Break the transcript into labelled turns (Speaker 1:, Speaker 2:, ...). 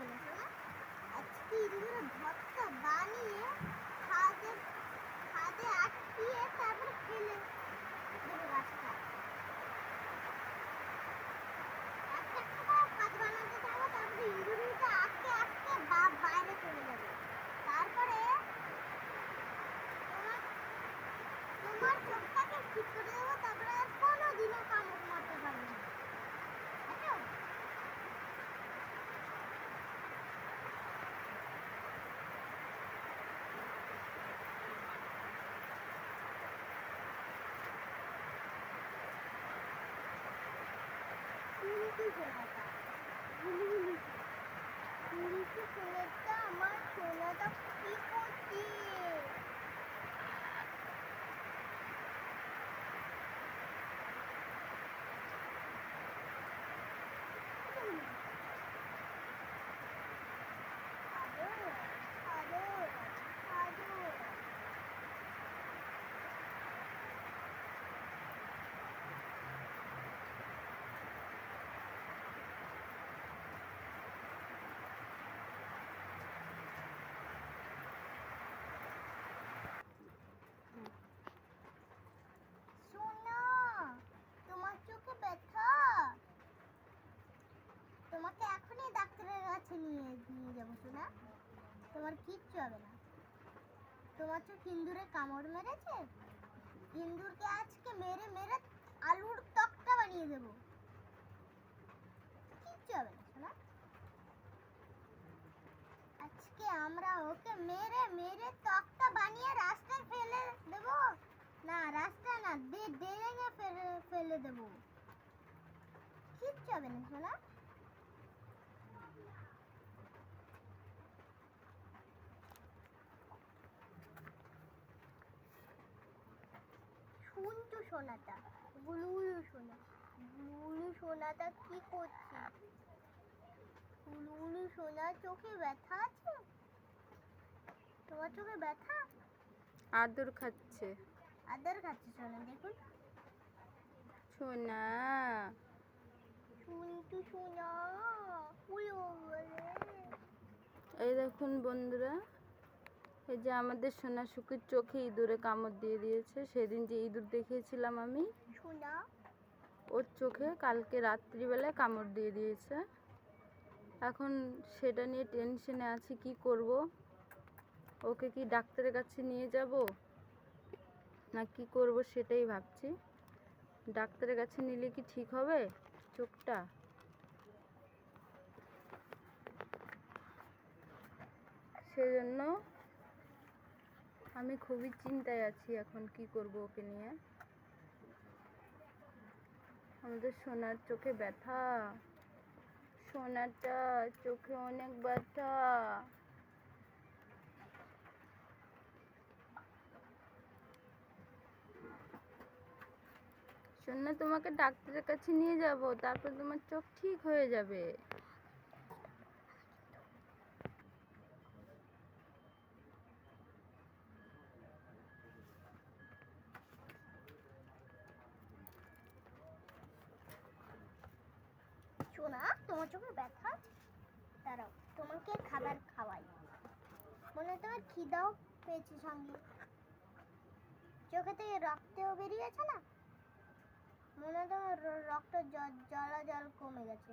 Speaker 1: হবে না শোনো আজকে ইঁদুরের ভর্তা বানিয়ে খাদে খাদে আটকিয়ে তারপরে খেলে ঝুমকি সোনাটা ঝুমকি ঝুমকি সোনাটা আমার সোনাটা কি করছে আদর আদর আদর সোনা তোমার চোখে ব্যথা তোমাকে এখনই ডাক্তারের কাছে নিয়ে সোনা তোমার কিচ্ছু হবে না। তোমার চোখ ইন্দুরে কামড় মেরেছে? ইন্দুরকে আজকে মেরে মেরে আলুর তক্তা বানিয়ে দেবো। কিচ্ছু হবে না, সোনা। আজকে আমরা ওকে মেরে মেরে তক্তা বানিয়ে রাস্তায় ফেলে দেবো। না, রাস্তা না দেরেঙে ফেলে ফেলে দেবো। কিচ্ছু হবে না, সোনা। সোনাটা গুলুগুলু সোনা গুলুগুলু সোনাটা কি করছে? গুলুগুলু সোনার চোখে ব্যথা আছে? তোমার চোখে ব্যথা?
Speaker 2: আদর খাচ্ছে।
Speaker 1: আদর খাচ্ছে সোনা দেখুন।
Speaker 2: সোনা।
Speaker 1: শুনতু সোনা
Speaker 2: এই দেখুন বন্ধুরা এই যে আমাদের সোনা শুকুর চোখে ইঁদুরে কামড় দিয়ে দিয়েছে সেদিন যে ইঁদুর দেখিয়েছিলাম আমি ওর চোখে কালকে রাত্রিবেলায় কামড় দিয়ে দিয়েছে। এখন সেটা নিয়ে টেনশনে আছি কি করব? ওকে কি ডাক্তারের কাছে নিয়ে যাব? না কি করব সেটাই ভাবছি। ডাক্তারের কাছে নিলে কি ঠিক হবে চোখটা? সেজন্য আমি খুবই চিন্তায় আছি এখন কি করব ওকে নিয়ে। আমাদের সোনার চোখে ব্যথা। সোনাটা চোখে অনেক ব্যথা। সোনা তোমাকে ডাক্তারের কাছে নিয়ে যাব, তারপর তোমার চোখ ঠিক হয়ে যাবে
Speaker 1: সোনা তোমার চোখে ব্যথা? দাঁড়াও, তোমাকে খাবার খাওয়াই। মনে তোমার খিদাও পেয়েছে সঙ্গে। চোখে থেকে রক্তেও বেরিয়েছে না? মনে তোমার রক্ত জল জল কমে গেছে।